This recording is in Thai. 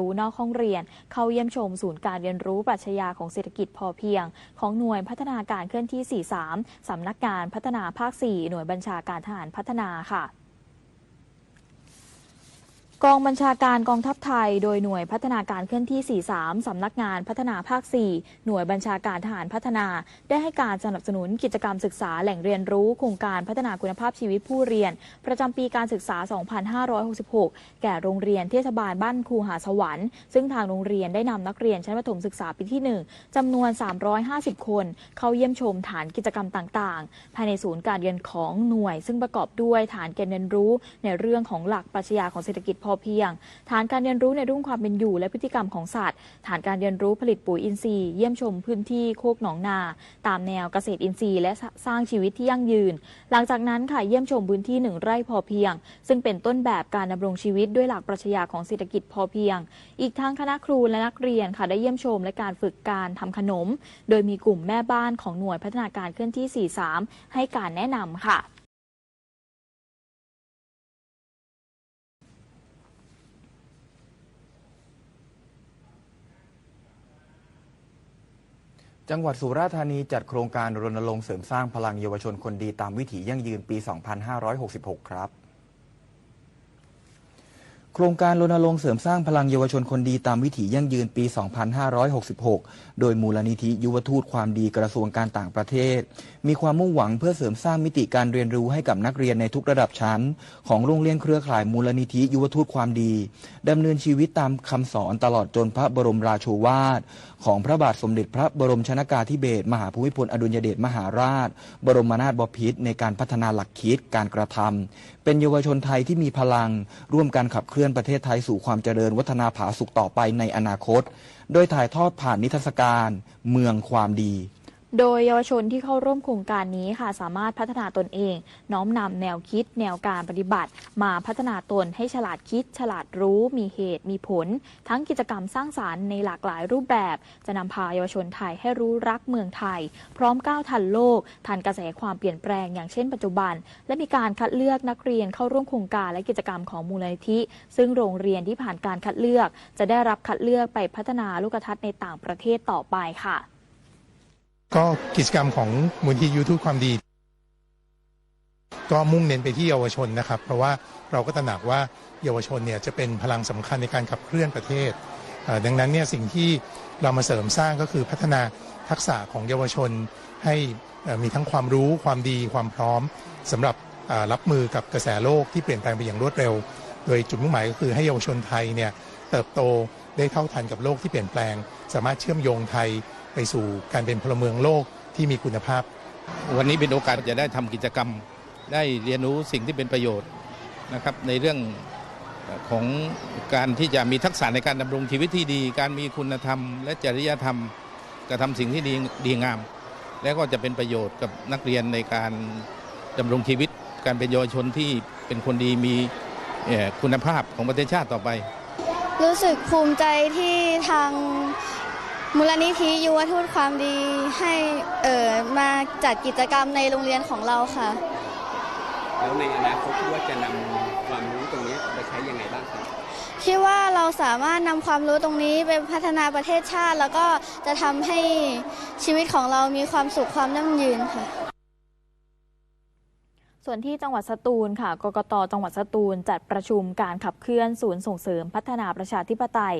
รู้นอกห้องเรียน เข้าเยี่ยมชมศูนย์การเรียนรู้ปรัชญาของเศรษฐกิจพอเพียง ของหน่วยพัฒนาการเคลื่อนที่ 43 สำนักงานพัฒนาภาค 4 หน่วยบัญชาการทหารพัฒนาค่ะ กองบัญชาการกองทัพไทย โดยหน่วยพัฒนาการเคลื่อนที่ 43 สำนักงานพัฒนาภาค 4 หน่วยบัญชาการทหารพัฒนา ได้ให้การสนับสนุนกิจกรรมศึกษาแหล่งเรียนรู้ โครงการพัฒนาคุณภาพชีวิตผู้เรียน ประจำปีการศึกษา 2566 แก่โรงเรียนเทศบาลบ้านครูหาสวรรค์ ซึ่งทางโรงเรียนได้นำนักเรียนชั้นประถมศึกษาปีที่ 1จำนวน 350 คน เข้าเยี่ยมชมฐานกิจกรรมต่างๆ ภายในศูนย์การเรียนของหน่วย ซึ่งประกอบด้วยฐานการเรียนรู้ ในเรื่องของหลักปรัชญาของเศรษฐกิจพอเพียง ฐานการเรียนรู้ในเรื่องความเป็นอยู่และพฤติกรรมของสัตว์ ฐานการเรียนรู้ผลิตปุ๋ยอินทรีย์ เยี่ยมชมพื้นที่โคกหนองนา ตามแนวเกษตรอินทรีย์และสร้างชีวิตที่ยั่งยืน หลังจากนั้นค่ะเยี่ยมชมพื้นที่หนึ่งไร่พอเพียง ซึ่งเป็นต้นแบบการดำรงชีวิตด้วยหลักปรัชญาของเศรษฐกิจพอเพียง อีกทั้งคณะครูและนักเรียนค่ะได้เยี่ยมชมและการฝึกการทำขนม โดยมีกลุ่มแม่บ้านของหน่วยพัฒนาการเคลื่อนที่ 43 ให้การแนะนำค่ะ จังหวัดสุราษฎร์ธานีจัดโครงการรณรงค์เสริมสร้างพลังเยาวชนคนดีตามวิถียั่งยืนปี 2566 ครับ ครงการรณรงค์เสริมสร้างพลังเยาวชนคนดีตามวิถียั่งยืนปี 2566 โดยมูลนิธิยุวทูตความดีกระทรวงการต่างประเทศ มีความมุ่งหวังเพื่อเสริมสร้างมิติการเรียนรู้ให้กับนักเรียนในทุกระดับชั้น ของโรงเรียนเครือข่ายมูลนิธิยุวทูตความดีดำเนินชีวิตตามคำสอนตลอดจนพระบรมราโชวาท ของพระบาทสมเด็จพระบรมชนากาธิเบศรมหาภูมิพลอดุลยเดชมหาราช บรมนาถบพิตรในการพัฒนาหลักคิดการกระทำเป็นเยาวชนไทยที่มีพลังร่วมการขับเคลื่อนประเทศไทยสู่ความเจริญวัฒนาผาสุกต่อไปในอนาคต โดยถ่ายทอดผ่านนิทรรศการ เมืองความดี โดยเยาวชนที่เข้าร่วมโครงการนี้ค่ะสามารถพัฒนาตนเอง น้อมนำแนวคิด แนวการปฏิบัติ มาพัฒนาตนให้ฉลาดคิด ฉลาดรู้ มีเหตุ มีผล ทั้งกิจกรรมสร้างสารรค์ในหลากหลายรูปแบบ จะนำพาเยาวชนไทยให้รู้รักเมืองไทย พร้อมก้าวทันโลก ทันกระแสความเปลี่ยนแปลงอย่างเช่นปัจจุบัน และมีการคัดเลือกนักเรียนเข้าร่วมโครงการและกิจกรรมของมูลนิธิ ซึ่งโรงเรียนที่ผ่านการคัดเลือก จะได้รับคัดเลือกไปพัฒนาลูกทัศน์ในต่างประเทศต่อไปค่ะ ก็กิจกรรมของมูลที่ยูทูบความดี ก็มุ่งเน้นไปที่เยาวชนนะครับ เพราะว่าเราก็ตระหนักว่าเยาวชนเนี่ยจะเป็นพลังสำคัญในการขับเคลื่อนประเทศ ดังนั้นเนี่ยสิ่งที่เรามาเสริมสร้างก็คือพัฒนาทักษะของเยาวชนให้มีทั้งความรู้ความดีความพร้อมสำหรับรับมือกับกระแสโลกที่เปลี่ยนแปลงไปอย่างรวดเร็ว โดยจุดมุ่งหมายก็คือให้เยาวชนไทยเนี่ยเติบโต ได้เท่าทันกับโลกที่เปลี่ยนแปลง สามารถเชื่อมโยงไทยไปสู่การเป็นพลเมืองโลกที่มีคุณภาพ วันนี้เป็นโอกาสจะได้ทำกิจกรรม ได้เรียนรู้สิ่งที่เป็นประโยชน์นะครับในเรื่องของการที่จะมีทักษะในการดำรงชีวิตที่ดี การมีคุณธรรม และจริยธรรมกระทำสิ่งที่ดีดีงาม และก็จะเป็นประโยชน์กับนักเรียนในการดำรงชีวิต การเป็นเยาวชนที่เป็นคนดีมีคุณภาพของประเทศชาติต่อไป รู้สึกภูมิใจที่ทางมูลนิธิยุวทูตความดีให้เอ่อมาจัดกิจกรรมในโรงเรียนของเราค่ะ แล้วในอนาคตคิดว่าจะนำความรู้ตรงนี้ไปใช้ยังไงบ้างครับคิดว่าเราสามารถนำความรู้ตรงนี้ไปพัฒนาประเทศชาติ แล้วก็จะทำให้ชีวิตของเรามีความสุขความยั่งยืนค่ะ ส่วนที่จังหวัดสตูลค่ะ กกตจังหวัดสตูลจัดประชุมการขับเคลื่อนศูนย์ส่งเสริมพัฒนาประชาธิปไตย